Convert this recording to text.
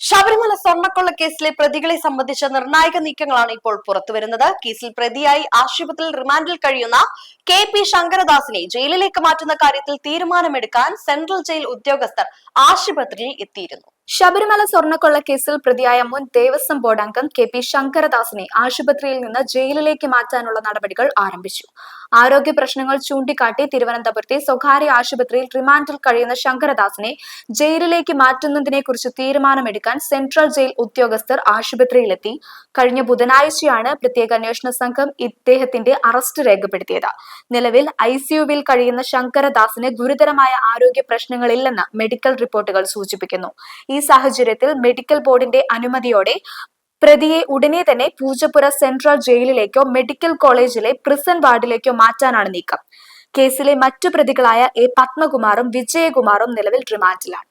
ശബരിമല സ്വർണക്കൊള്ള കേസിലെ പ്രതികളെ സംബന്ധിച്ച നിർണായക നീക്കങ്ങളാണ് ഇപ്പോൾ പുറത്തുവരുന്നത്. കേസിൽ പ്രതിയായി ആശുപത്രിയിൽ റിമാൻഡിൽ കഴിയുന്ന കെ പി ശങ്കരദാസിനെ ജയിലിലേക്ക് മാറ്റുന്ന കാര്യത്തിൽ തീരുമാനമെടുക്കാൻ സെൻട്രൽ ജയിൽ ഉദ്യോഗസ്ഥർ ആശുപത്രിയിൽ എത്തിയിരുന്നു. ശബരിമല സ്വർണക്കൊള്ള കേസിൽ പ്രതിയായ മുൻ ദേവസ്വം ബോർഡ് അംഗം കെ പി ശങ്കരദാസിനെ ആശുപത്രിയിൽ നിന്ന് ജയിലിലേക്ക് മാറ്റാനുള്ള നടപടികൾ ആരംഭിച്ചു. ആരോഗ്യ പ്രശ്നങ്ങൾ ചൂണ്ടിക്കാട്ടി തിരുവനന്തപുരത്തെ സ്വകാര്യ ആശുപത്രിയിൽ റിമാൻഡിൽ കഴിയുന്ന ശങ്കരദാസിനെ ജയിലിലേക്ക് മാറ്റുന്നതിനെ കുറിച്ച് തീരുമാനമെടുക്കാൻ സെൻട്രൽ ജയിൽ ഉദ്യോഗസ്ഥർ ആശുപത്രിയിലെത്തി. കഴിഞ്ഞ ബുധനാഴ്ചയാണ് പ്രത്യേക അന്വേഷണ സംഘം ഇദ്ദേഹത്തിന്റെ അറസ്റ്റ് രേഖപ്പെടുത്തിയത്. നിലവിൽ ഐ സിയുവിൽ കഴിയുന്ന ശങ്കരദാസിന് ഗുരുതരമായ ആരോഗ്യ പ്രശ്നങ്ങളില്ലെന്ന് മെഡിക്കൽ റിപ്പോർട്ടുകൾ സൂചിപ്പിക്കുന്നു. സാഹചര്യത്തിൽ മെഡിക്കൽ ബോർഡിന്റെ അനുമതിയോടെ പ്രതിയെ ഉടനെ തന്നെ പൂജപ്പുര സെൻട്രൽ ജയിലിലേക്കോ മെഡിക്കൽ കോളേജിലെ പ്രിസൺ വാർഡിലേക്കോ മാറ്റാനാണ് നീക്കം. കേസിലെ മറ്റു പ്രതികളായ എ പത്മകുമാറും വിജയകുമാറും നിലവിൽ റിമാൻഡിലാണ്.